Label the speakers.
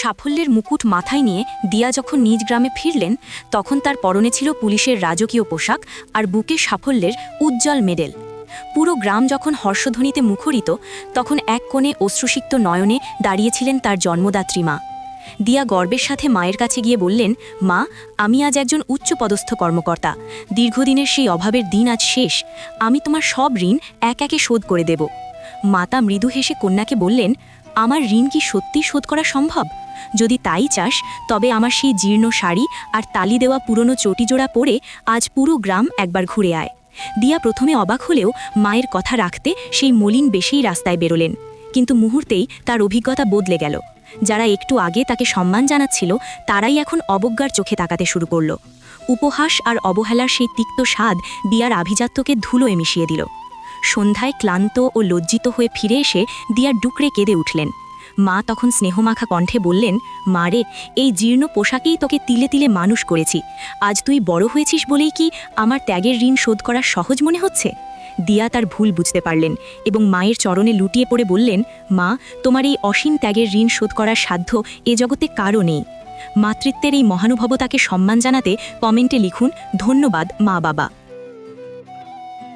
Speaker 1: সাফল্যের মুকুট মাথায় নিয়ে দিয়া যখন নিজ গ্রামে ফিরলেন, তখন তার পরনে ছিল পুলিশের রাজকীয় পোশাক আর বুকে সাফল্যের উজ্জ্বল মেডেল। পুরো গ্রাম যখন হর্ষধ্বনিতে মুখরিত, তখন এক কোণে অশ্রুসিক্ত নয়নে দাঁড়িয়েছিলেন তার জন্মদাত্রী মা। দিয়া গর্বের সাথে মায়ের কাছে গিয়ে বললেন, মা, আমি আজ একজন উচ্চপদস্থ কর্মকর্তা। দীর্ঘদিনের সেই অভাবের দিন আজ শেষ। আমি তোমার সব ঋণ এক একে শোধ করে দেব। মাতা মৃদু হেসে কন্যাকে বললেন আমার ঋণ কি সত্যি শোধ করা সম্ভব? যদি তাই চাস, তবে আমার সেই জীর্ণ শাড়ি আর তালি দেওয়া পুরনো চটিজোড়া পরে আজ পুরো গ্রাম একবার ঘুরে আয়। দিয়া প্রথমে অবাক হলেও মায়ের কথা রাখতে সেই মলিন বেশেই রাস্তায় বেরোলেন। কিন্তু মুহূর্তেই তার অভিজ্ঞতা বদলে গেল। যারা একটু আগে তাকে সম্মান জানাচ্ছিল, তারাই এখন অবজ্ঞার চোখে তাকাতে শুরু করল। উপহাস আর অবহেলার সেই তিক্ত স্বাদ দিয়ার আভিজাত্যকে ধুলোয় মিশিয়ে দিল। সন্ধ্যায় ক্লান্ত ও লজ্জিত হয়ে ফিরে এসে দিয়ার ডুকরে কেঁদে উঠলেন। মা তখন স্নেহমাখা কণ্ঠে বললেন, মা রে, এই জীর্ণ পোশাকেই তোকে তিলে তিলে মানুষ করেছি। আজ তুই বড় হয়েছিস বলেই কি আমার ত্যাগের ঋণ শোধ করা সহজ মনে হচ্ছে? দিয়া তার ভুল বুঝতে পারলেন এবং মায়ের চরণে লুটিয়ে পড়ে বললেন, মা, তোমার এই অসীম ত্যাগের ঋণ শোধ করার সাধ্য এ জগতে কারও নেই। মাতৃত্বের এই মহানুভবতাকে সম্মান জানাতে কমেন্টে লিখুন, ধন্যবাদ মা বাবা